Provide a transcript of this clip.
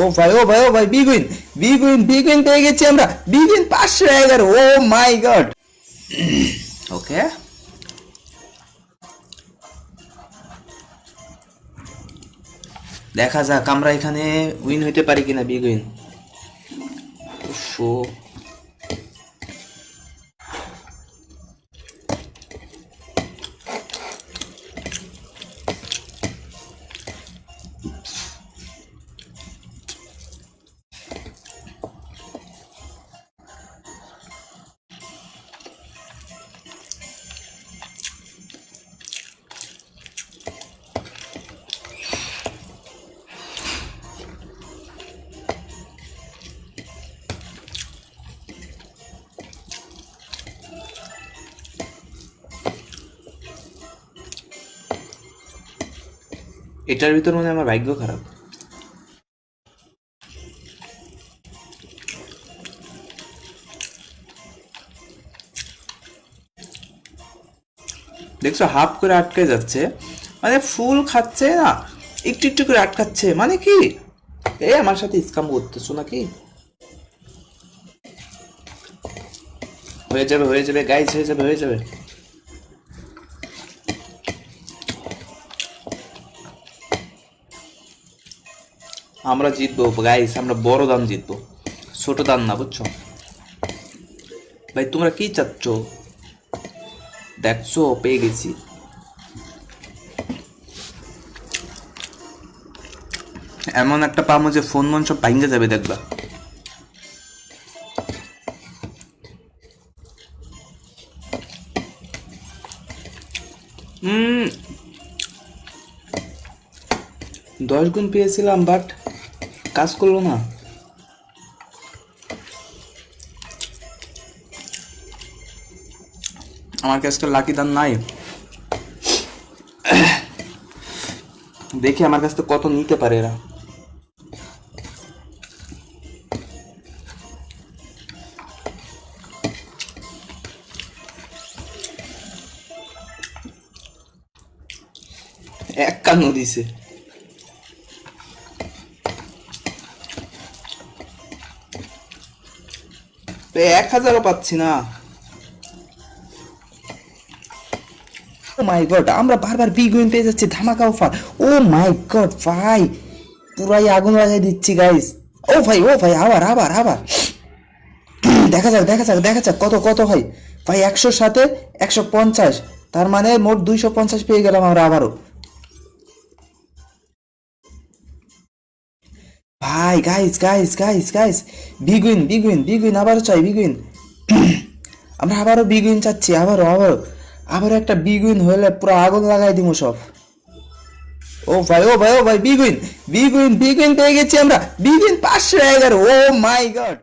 ও ভাই ও ভাই ও ভাই বিগুইন বিগুইন বিগুইন পেয়ে গেছি আমরা। বিগুইন পাঁচশো এগারো ও মাই গড। ওকে। দেখা যাক, আমরা এখানে উইন হইতে পারি কিনা বিগ উইন শো। এটার ভিতর মানে আমার ভাগ্য খারাপ। দেখছ, হাফ করে আটকে যাচ্ছে মানে ফুল খাচ্ছে না, একটু একটু করে আটকাচ্ছে মানে কি? এ, আমার সাথে স্কাম করতেছো নাকি? হয়ে যাবে হয়ে যাবে গাইজ হয়ে যাবে হয়ে যাবে। আমরা জিতবো গাইস আমরা বড় দাম জিতবো। ছোট দাম না, বুঝছ? ভাই, তোমরা কি চাচ্ছ? দেখছ, পেয়ে গেছি। এমন একটা পামো যে ফোন মন সব ভাঙ্গে যাবে, দেখবা। দশ গুণ পেয়েছিলাম বাট কাজ করল না? আমার কাছে লাকি দান নাই। দেখি আমার কাছ থেকে কত নিতে পারে এরা। একান্ন দিছে। তো এক হাজারও পাচ্ছি না। ও মাই গড, আমরা বারবার বিগ উইন পেয়ে যাচ্ছি, ধামাকা অফার। ও মাই গড, ভাই, পুরাই আগুন লাগাই দিচ্ছি গাইস ও ভাই ও ভাই, আবার আবার আবার। দেখা যাক দেখা যাক দেখা যাক, কত কত ভাই ভাই একশোর সাথে একশো পঞ্চাশ, তার মানে মোট দুইশো পঞ্চাশ পেয়ে গেলাম আমরা আবারও। ভাই গাইস গাইস গাইস গাইস বিগুইন বিগুইন বিগুইন আবারও চাই বিগুইন আমরা আবারও বিগুইন চাচ্ছি, আবারও আবারও আবারও একটা বিগুইন হলে পুরো আগুন লাগাই দিব সব। ও ভাই ও ভাই ও ভাই বিগুইন বিগুইন বিগুইন পেয়ে গেছি আমরা বিগুইন পাঁচশো এগারো, ও মাই গড